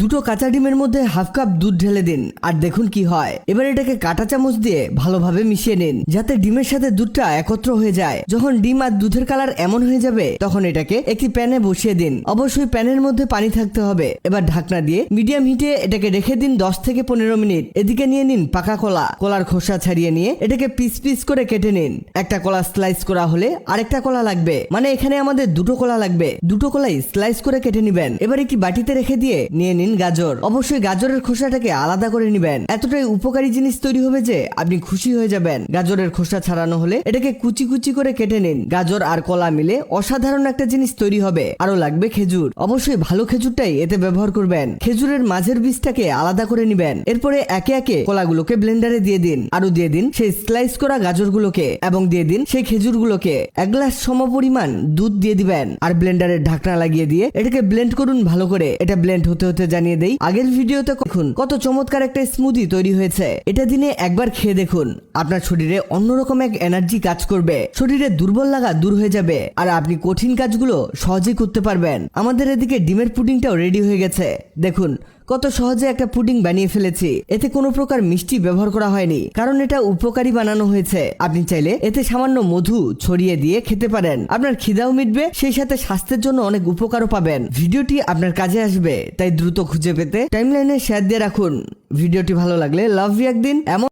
দুটো কাঁচা ডিমের মধ্যে হাফ কাপ দুধ ঢেলে দিন, আর দেখুন কি হয়। এবার এটাকে কাঁটা চামচ দিয়ে ভালোভাবে মিশিয়ে নিন, যাতে ডিমের সাথে দুধটা একত্র হয়ে যায়। যখন ডিম আর দুধের কালার এমন হয়ে যাবে, তখন এটাকে একটি প্যানে বসিয়ে দিন। অবশ্যই প্যানের মধ্যে পানি থাকতে হবে। এবার ঢাকনা দিয়ে মিডিয়াম হিটে এটাকে রেখে দিন দশ থেকে পনেরো মিনিট। এদিকে নিয়ে নিন পাকা কলা। কলার খোসা ছাড়িয়ে নিয়ে এটাকে পিস পিস করে কেটে নিন। একটা কলা স্লাইস করা হলে আরেকটা কলা লাগবে। মানে এখানে আমাদের দুটো কলা লাগবে। দুটো কলাই স্লাইস করে কেটে নিবেন। এবার একটি বাটিতে রেখে দিয়ে নিয়ে নিন গাজর। অবশ্যই গাজরের খোসাটাকে আলাদা করে নিবেন। এতটাই উপকারী জিনিস তৈরি হবে যে আপনি খুশি হয়ে যাবেন। গাজরের খোসা ছাড়ানো হলে এটাকে কুচি কুচি করে কেটে নিন। গাজর আর কলা মিলে অসাধারণ একটা জিনিস তৈরি হবে। আরও লাগবে খেজুর। অবশ্যই ভালো খেজুরটাই এতে ব্যবহার করবেন। খেজুরের মাঝের বীজটাকে আলাদা করে নিবেন। এরপরে একে একে কলাগুলোকে ব্লেন্ডারে দিয়ে দিন। আরও দিয়ে দিন সেই স্লাইস করা গাজরগুলোকে এবং দিয়ে দিন সেই খেজুরগুলোকে। এক গ্লাস সমপরিমাণ দুধ দিয়ে দিবেন। আর ব্লেন্ডারের ঢাকনা লাগিয়ে দিয়ে এটাকে ব্লেন্ড করুন ভালো করে। এটা ব্লেন্ড হতে হতে জানিয়ে দেই, আগের ভিডিওতে দেখুন, কত চমৎকার একটা স্মুদি তৈরি হয়েছে। এটা দিনে একবার খেয়ে দেখুন। আপনার শরীরে অন্যরকম এক এনার্জি কাজ করবে। শরীরে দুর্বল লাগা দূর হয়ে যাবে। আর আপনি কঠিন কাজগুলো সহজেই করতে পারবেন। আমাদের এদিকে ডিমের পুডিংটাও রেডি হয়ে গেছে। দেখুন কত সহজে একটা পুডিং বানিয়ে ফেলেছি। এতে কোনো প্রকার মিষ্টি ব্যবহার করা হয়নি, কারণ এটা উপকারী বানানো হয়েছে। আপনি চাইলে এতে সামান্য মধু ছড়িয়ে দিয়ে খেতে পারেন। আপনার খিদাও মিটবে, সেই সাথে স্বাস্থ্যের জন্য অনেক উপকারও পাবেন। ভিডিওটি আপনার কাজে আসবে, তাই দ্রুত খুঁজে পেতে টাইমলাইনে শেয়ার দিয়ে রাখুন। ভিডিওটি ভালো লাগলে লাভ একদিন, এমন